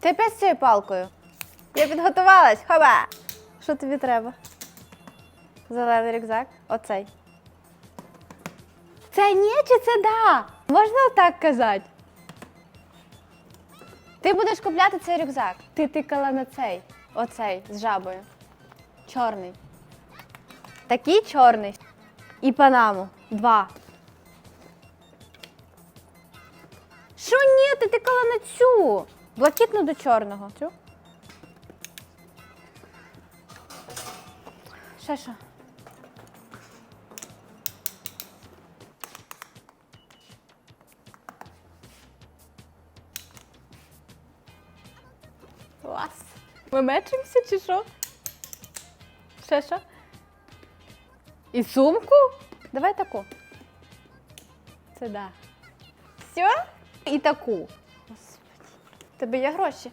Ти опять з цією палкою. Я підготувалась. Хоба! Що тобі треба? Зелений рюкзак. Оцей. Це ні чи це да? Можна отак казати? Ти будеш купляти цей рюкзак. Ти тикала на цей. Оцей з жабою. Чорний. Такий чорний. І панаму. Два. Що ні, ти тикала на цю? Блакитну до чорного. Цю? Ще що? Клас. Ми мечимося чи що? Ще що? І сумку? Давай таку. Це да. Все? І таку. Тебе є гроші?